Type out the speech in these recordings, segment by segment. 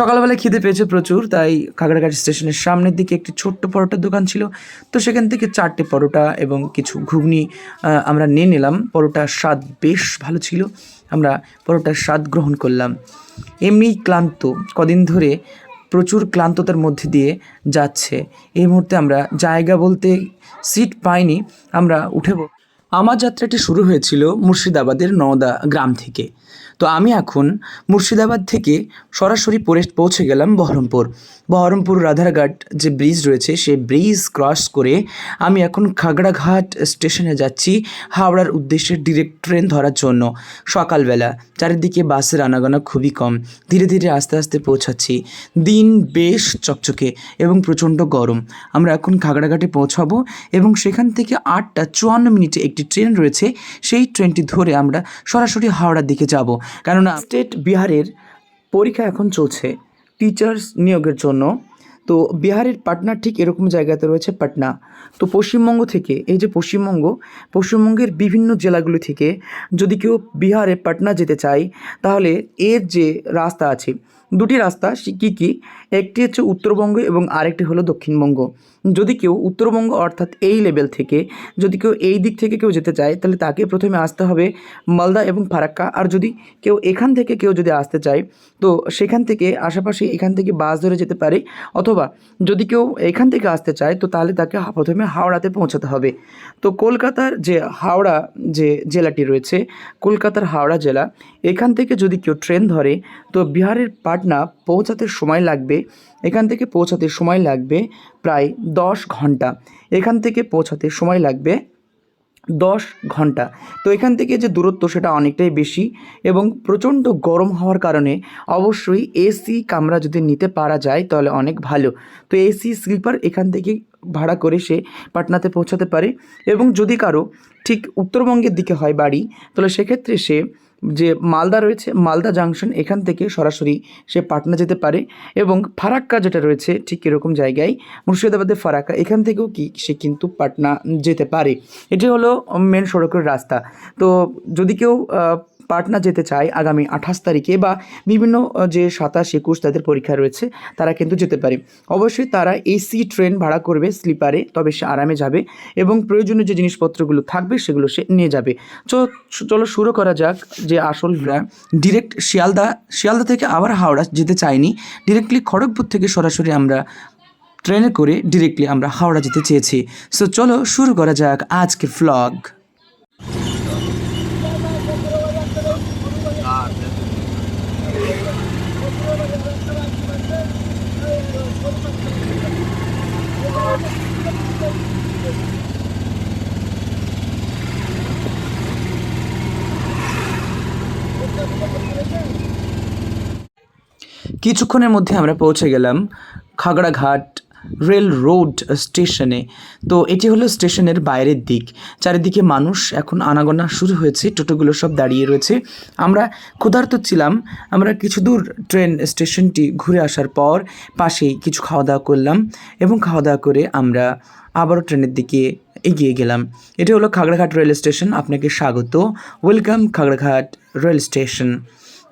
সকালবেলা খিদে পেয়েছে প্রচুর, তাই খাগড়াঘাট স্টেশনের সামনের দিকে একটি ছোট্ট পরোটার দোকান ছিল। তো সেখান থেকে চারটে পরোটা এবং কিছু ঘুগনি আমরা নিয়ে নিলাম। পরোটার স্বাদ বেশ ভালো ছিল। আমরা পরোটার স্বাদ গ্রহণ করলাম। এমনি ক্লান্ত, কদিন ধরে প্রচুর ক্লান্ততার মধ্যে দিয়ে যাচ্ছে। এই মুহূর্তে আমরা জায়গা বলতে সিট পাইনি। আমরা উঠে আমার যাত্রাটি শুরু হয়েছিল মুর্শিদাবাদের নওদা গ্রাম থেকে। তো আমি এখন মুর্শিদাবাদ থেকে সরাসরি পৌঁছে গেলাম বহরমপুর। বহরমপুর রাধারঘাট যে ব্রিজ রয়েছে, সেই ব্রিজ ক্রস করে আমি এখন খাগড়াঘাট স্টেশনে যাচ্ছি হাওড়ার উদ্দেশ্যে ডিরেক্ট ট্রেন ধরার জন্য। সকালবেলা চারিদিকে বাসের আনাগোনা খুবই কম। ধীরে ধীরে আস্তে আস্তে পৌঁছাচ্ছি। দিন বেশ চকচকে এবং প্রচণ্ড গরম। আমরা এখন খাগড়াঘাটে পৌঁছাবো এবং সেখান থেকে আটটা চুয়ান্ন মিনিটে একটি ট্রেন রয়েছে, সেই ট্রেনটি ধরে আমরা সরাসরি হাওড়ার দিকে যাব। কেননা স্টেট বিহারের পরীক্ষা এখন চলছে। টিচার্স নিয়োগের জন্য। তো বিহারের পাটনা ঠিক এরকম জায়গাতে রয়েছে পাটনা। তো পশ্চিমবঙ্গ থেকে, এই যে পশ্চিমবঙ্গ, পশ্চিমবঙ্গের বিভিন্ন জেলাগুলি থেকে যদি কেউ বিহারে পাটনা যেতে চায়, তাহলে এর যে রাস্তা আছে দুটি রাস্তা কী কী? একটি হচ্ছে উত্তরবঙ্গ এবং আরেকটি হলো দক্ষিণবঙ্গ। যদি কেউ উত্তরবঙ্গ অর্থাৎ এই লেভেল থেকে যদি কেউ এই দিক থেকে কেউ যেতে চায়, তাহলে তাকে প্রথমে আসতে হবে মালদা এবং ফারাক্কা। আর যদি কেউ এখান থেকে কেউ যদি আসতে চায়, তো সেখান থেকে আশেপাশে এখান থেকে বাস ধরে যেতে পারে। অথবা যদি কেউ এখান থেকে আসতে চায়, তো তাহলে তাকে প্রথমে হাওড়াতে পৌঁছাতে হবে। তো কলকাতার যে হাওড়া যে জেলাটি রয়েছে, কলকাতার হাওড়া জেলা, এখান থেকে যদি কেউ ট্রেন ধরে, তো বিহারের পাটনা পৌঁছাতে সময় লাগবে, এখান থেকে পৌঁছাতে সময় লাগবে প্রায় দশ ঘণ্টা। এখান থেকে পৌঁছাতে সময় লাগবে দশ ঘণ্টা। তো এখান থেকে যে দূরত্ব সেটা অনেকটাই বেশি এবং প্রচণ্ড গরম হওয়ার কারণে অবশ্যই এসি কামরা যদি নিতে পারা যায় তাহলে অনেক ভালো। তো এসি স্লিপার এখান থেকে ভাড়া করে সে পাটনাতে পৌঁছাতে পারে এবং যদি কারও ঠিক উত্তরবঙ্গের দিকে হয় বাড়ি, তাহলে সেক্ষেত্রে সে যে মালদা রয়েছে, মালদা জাংশন, এখান থেকে সরাসরি সে পাটনা যেতে পারে এবং ফারাক্কা যেটা রয়েছে, ঠিক এরকম জায়গায় মুর্শিদাবাদের ফারাক্কা, এখান থেকেও কি সে কিন্তু পাটনা যেতে পারে। এটি হলো মেন সড়কের রাস্তা। তো যদি কেউ পাটনা যেতে চায় আগামী আঠাশ তারিখে বা বিভিন্ন যে সাতাশ, একুশ তাদের পরীক্ষা রয়েছে, তারা কিন্তু যেতে পারে। অবশ্যই তারা এসি ট্রেন ভাড়া করবে স্লিপারে, তবে সে আরামে যাবে এবং প্রয়োজনীয় যে জিনিসপত্রগুলো থাকবে সেগুলো সে নিয়ে যাবে। চলো শুরু করা যাক যে আসল ডিরেক্ট শিয়ালদা শিয়ালদা থেকে আবার হাওড়া যেতে চাইনি। ডিরেক্টলি খড়গপুর থেকে সরাসরি আমরা ট্রেনে করে ডিরেক্টলি আমরা হাওড়া যেতে চেয়েছি। সো চলো শুরু করা যাক আজকে ফ্লগ কিছুক্ষণের মধ্যে আমরা পৌঁছে গেলাম খাগড়াঘাট রেল রোড স্টেশনে। তো এটি হলো স্টেশনের বাইরের দিক। চারিদিকে মানুষ এখন আনাগোনা শুরু হয়েছে, টোটোগুলো সব দাঁড়িয়ে রয়েছে। আমরা ক্ষুধার্ত ছিলাম। আমরা কিছু দূর ট্রেন স্টেশনটি ঘুরে আসার পর পাশেই কিছু খাওয়া দাওয়া করলাম এবং খাওয়া দাওয়া করে আমরা আবারও ট্রেনের দিকে এগিয়ে গেলাম। এটি হলো খাগড়াঘাট রেল স্টেশন। আপনাকে স্বাগত। Welcome Khagraghat rail station.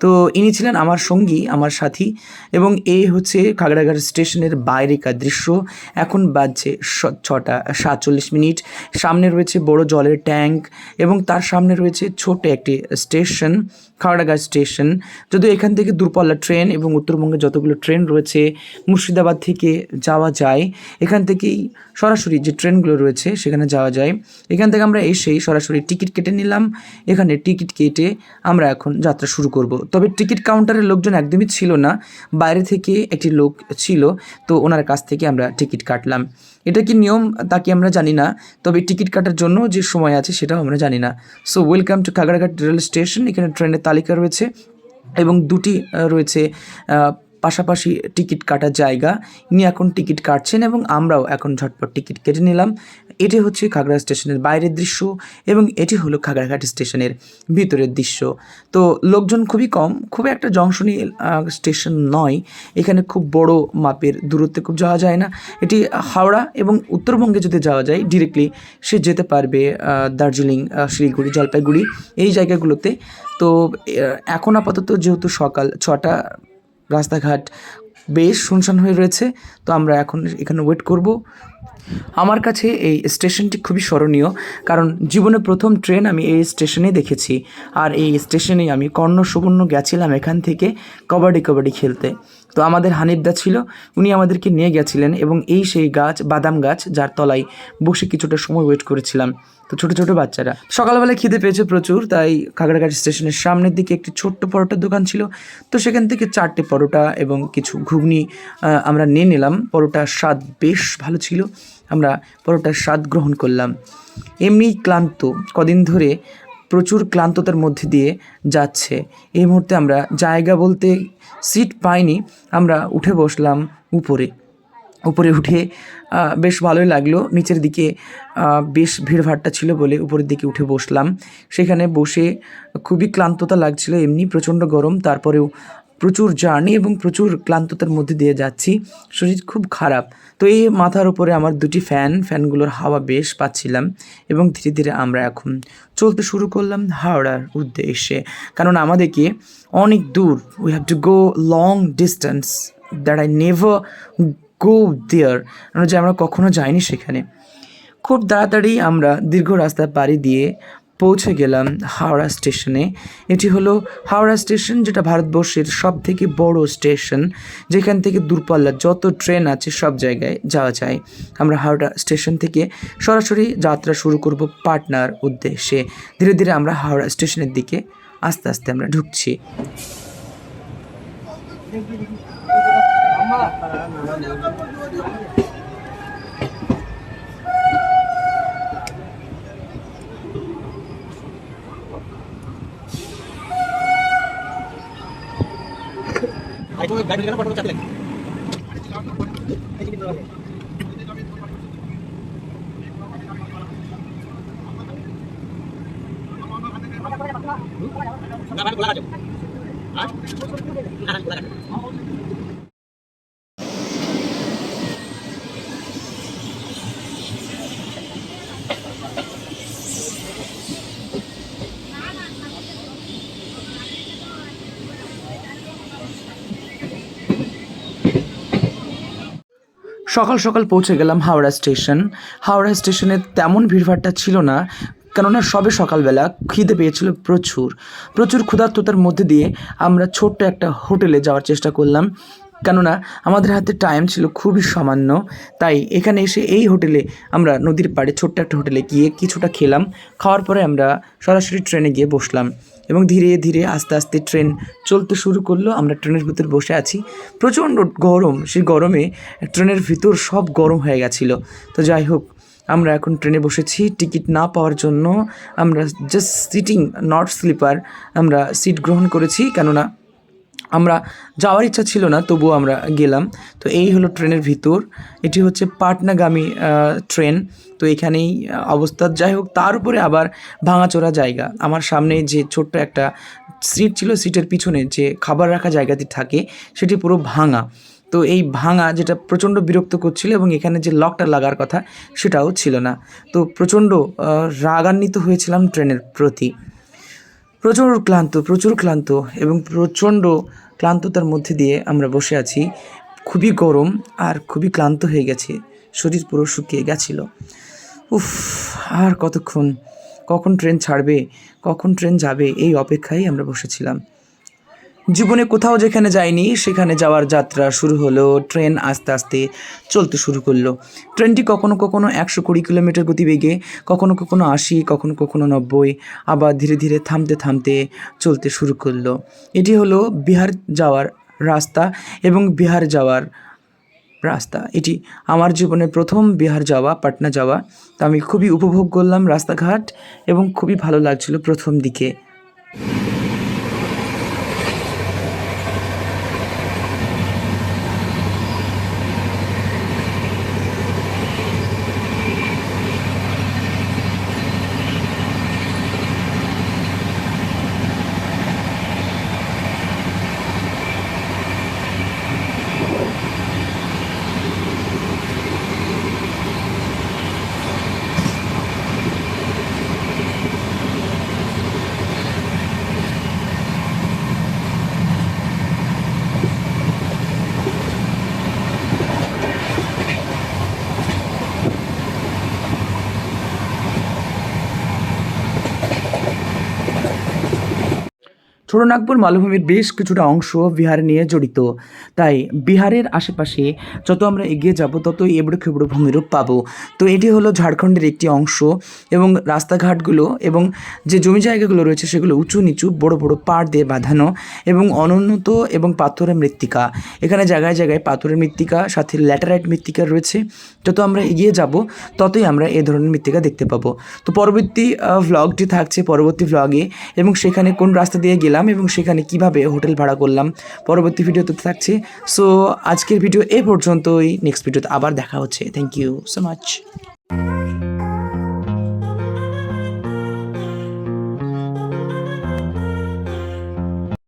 তো ইনি ছিলেন আমার সঙ্গী, আমার সাথী এবং এই হচ্ছে খাগড়াঘাট স্টেশনের বাইরেকার দৃশ্য। এখন বাজছে ছটা, সাতচল্লিশ মিনিট। সামনে রয়েছে বড় জলের ট্যাঙ্ক এবং তার সামনে রয়েছে ছোট একটি স্টেশন। খাগড়াঘাট স্টেশন। যদিও এখান থেকে দূরপাল্লা ট্রেন এবং উত্তরবঙ্গে যতগুলো ট্রেন রয়েছে, মুর্শিদাবাদ থেকে যাওয়া যায়। এখান থেকেই সরাসরি যে ট্রেনগুলো রয়েছে, সেখানে যাওয়া যায়। এখান থেকে আমরা এসেই সরাসরি টিকিট কেটে নিলাম। এখানে টিকিট কেটে আমরা এখন যাত্রা শুরু করব। তবে টিকিট কাউন্টারের লোকজন একদমই ছিল না। বাইরে থেকে একটি লোক ছিল, তো ওনার কাছ থেকে আমরা টিকিট কাটলাম। এটা কি নিয়ম তা কি আমরা জানি না, তবে টিকিট কাটার জন্য যে সময় আছে সেটাও আমরা জানি না। So welcome to Khagraghat rail station এখানে ট্রেনের তালিকা রয়েছে এবং দুটি রয়েছে। পাশাপাশি টিকিট কাটার জায়গা। ইনি এখন টিকিট কাটছেন এবং আমরাও এখন ঝটপট টিকিট কেটে নিলাম। এটি হচ্ছে খাগড়া স্টেশনের বাইরের দৃশ্য এবং এটি হলো খাগড়াঘাট স্টেশনের ভিতরের দৃশ্য। তো লোকজন খুবই কম, খুব একটা জংশনী স্টেশন নয়। এখানে খুব বড় মাপের দূরত্বে খুব যাওয়া যায় না। এটি হাওড়া এবং উত্তরবঙ্গে যদি যাওয়া যায় ডিরেক্টলি সে যেতে পারবে দার্জিলিং শিলিগুড়ি, জলপাইগুড়ি, এই জায়গাগুলোতে। তো এখন আপাতত যেহেতু সকাল ছটা রাস্তাঘাট বেশ শুনশান হয়ে রয়েছে, তো আমরা এখন এখানে ওয়েট করব। আমার কাছে এই স্টেশনটি খুবই স্মরণীয়, কারণ জীবনে প্রথম ট্রেন আমি এই স্টেশনে দেখেছি, আর এই স্টেশনেই আমি কর্ণ সুবর্ণ গেছিলাম এখান থেকে কবাডি কবাডি খেলতে। তো আমাদের হানিফদা ছিল, উনি আমাদেরকে নিয়ে গেছিলেন এবং এই সেই গাছ, বাদাম গাছ, যার তলায় বসে কিছুটা সময় ওয়েট করেছিলাম। তো ছোটো ছোটো বাচ্চারা। সকালবেলা খিদে পেয়েছে প্রচুর, তাই খাগড়াঘাট স্টেশনের সামনের দিকে একটি ছোট্ট পরোটার দোকান ছিল। তো সেখান থেকে চারটে পরোটা এবং কিছু ঘুগনি আমরা নিয়ে নিলাম। পরোটার স্বাদ বেশ ভালো ছিল। আমরা পরোটার স্বাদ গ্রহণ করলাম। এমনি ক্লান্ত, কদিন ধরে প্রচুর ক্লান্ততার মধ্যে দিয়ে যাচ্ছে। এই মুহূর্তে আমরা জায়গা বলতে সিট পাইনি, আমরা উঠে বসলাম উপরে। উপরে উঠে বেশ ভালোই লাগল। নিচের দিকে বেশ ভিড়ভাড়টা ছিল বলে উপরের দিকে উঠে বসলাম। সেখানে বসে খুবই ক্লান্ততা লাগছিল, এমনি প্রচণ্ড গরম। তারপরেও প্রচুর জার্নি এবং প্রচুর ক্লান্ততার মধ্যে দিয়ে যাচ্ছি। শরীর খুব খারাপ। তো এই মাথার উপরে আমার দুটি ফ্যান, ফ্যানগুলোর হাওয়া বেশ পাচ্ছিলাম এবং ধীরে ধীরে আমরা এখন চলতে শুরু করলাম হাওড়ার উদ্দেশ্যে। কারণ আমাদেরকে অনেক দূর we have to go long distance that I never go there যে আমরা কখনো যাইনি সেখানে। খুব তাড়াতাড়ি আমরা দীর্ঘ রাস্তা পাড়ি দিয়ে পৌঁছে গেলাম হাওড়া স্টেশনে। এটি হলো হাওড়া স্টেশন, যেটা ভারতবর্ষের সব থেকে বড় স্টেশন, যেখান থেকে দূরপাল্লার যত ট্রেন আছে সব জায়গায় যাওয়া যায়। আমরা হাওড়া স্টেশন থেকে সরাসরি যাত্রা শুরু করব পাটনার উদ্দেশ্যে। ধীরে ধীরে আমরা হাওড়া স্টেশনের দিকে আস্তে আস্তে আমরা ঢুকছি। Nggak akan keluar aja. Hah? Nggak akan keluar aja. সকাল সকাল পৌঁছে গেলাম হাওড়া স্টেশন। হাওড়া স্টেশনে তেমন ভিড়ভাড়টা ছিল না, কেননা সবে সকালবেলা খিদে পেয়েছিল প্রচুর। প্রচুর ক্ষুধার্ততার মধ্যে দিয়ে আমরা ছোট্ট একটা হোটেলে যাওয়ার চেষ্টা করলাম। কেননা আমাদের হাতে টাইম ছিল খুবই সামান্য। তাই এখানে এসে এই হোটেলে আমরা নদীর পাড়ে ছোট্ট একটা হোটেলে গিয়ে কিছুটা খেলাম। খাওয়ার পরে আমরা সরাসরি ট্রেনে গিয়ে বসলাম এবং ধীরে ধীরে আস্তে আস্তে ট্রেন চলতে শুরু করল। আমরা ট্রেনের ভিতর বসে আছি। প্রচণ্ড গরম, সেই গরমে ট্রেনের ভিতর সব গরম হয়ে গেছিল। তো যাই হোক, আমরা এখন ট্রেনে বসেছি। টিকিট না পাওয়ার জন্য আমরা জাস্ট সিটিং নট স্লিপার আমরা সিট গ্রহণ করেছি। কেননা আমরা যাওয়ার ইচ্ছা ছিল না, তবুও আমরা গেলাম। তো এই হলো ট্রেনের ভিতর। এটি হচ্ছে পাটনাগামী ট্রেন। তো এখানেই অবস্থা। যাই হোক, তার উপরে আবার ভাঙাচোরা জায়গা। আমার সামনে যে ছোট্ট একটা সিট ছিল, সিটের পিছনে যে খাবার রাখা জায়গাটি থাকে, সেটি পুরো ভাঙা। তো এই ভাঙা যেটা প্রচণ্ড বিরক্ত করছিল এবং এখানে যে লকটা লাগার কথা, সেটাও ছিল না। তো প্রচণ্ড রাগান্বিত হয়েছিলাম ট্রেনের প্রতি। প্রচুর ক্লান্ত প্রচুর ক্লান্ত এবং প্রচণ্ড ক্লান্ততার মধ্যে দিয়ে আমরা বসে আছি। খুবই গরম আর খুবই ক্লান্ত হয়ে গেছে। শরীর পুরো শুকিয়ে গেছিল। উফ, আর কতক্ষণ? কখন ট্রেন ছাড়বে? কখন ট্রেন যাবে? এই অপেক্ষায় আমরা বসেছিলাম। জীবনে কোথাও যেখানে যাইনি, সেখানে যাওয়ার যাত্রা শুরু হলো, ট্রেন আস্তে আস্তে চলতে শুরু করল। ট্রেনটি কখনো কখনো একশো কুড়ি কিলোমিটার গতিবেগে, কখনো কখনো আশি, কখনো কখনো নব্বই, আবার ধীরে ধীরে থামতে থামতে চলতে শুরু করল। এটি হলো বিহার যাওয়ার রাস্তা এবং বিহার যাওয়ার রাস্তা। এটি আমার জীবনে প্রথম বিহার যাওয়া, পাটনা যাওয়া। তা আমি খুবই উপভোগ করলাম রাস্তাঘাট এবং খুবই ভালো লাগছিল প্রথম দিকে। ছোটনাগপুর মালভূমির বেশ কিছুটা অংশ বিহার নিয়ে জড়িত। তাই বিহারের আশেপাশে যত আমরা এগিয়ে যাব, ততই এবড়ো খেবড়ো ভূমিরূপ পাবো। তো এটি হলো ঝাড়খণ্ডের একটি অংশ এবং রাস্তাঘাটগুলো এবং যে জমি জায়গাগুলো রয়েছে সেগুলো উঁচু নিচু বড় বড় পাড় দিয়ে বাঁধানো এবং অনুন্নত এবং পাথরের মৃত্তিকা। এখানে জায়গায় জায়গায় পাথরের মৃত্তিকা, সাথে ল্যাটারাইট মৃত্তিকা রয়েছে। যত আমরা এগিয়ে যাব, ততই আমরা এ ধরনের মৃত্তিকা দেখতে পাবো। তো পরবর্তী ভ্লগটি থাকছে পরবর্তী ভ্লগে এবং সেখানে কোন রাস্তা দিয়ে গেলাম এবং সেখানে কীভাবে হোটেল ভাড়া করলাম পরবর্তী ভিডিওতে থাকছে। সো আজকের ভিডিও এ পর্যন্তই। নেক্সট ভিডিওতে আবার দেখা হচ্ছে। Thank you so much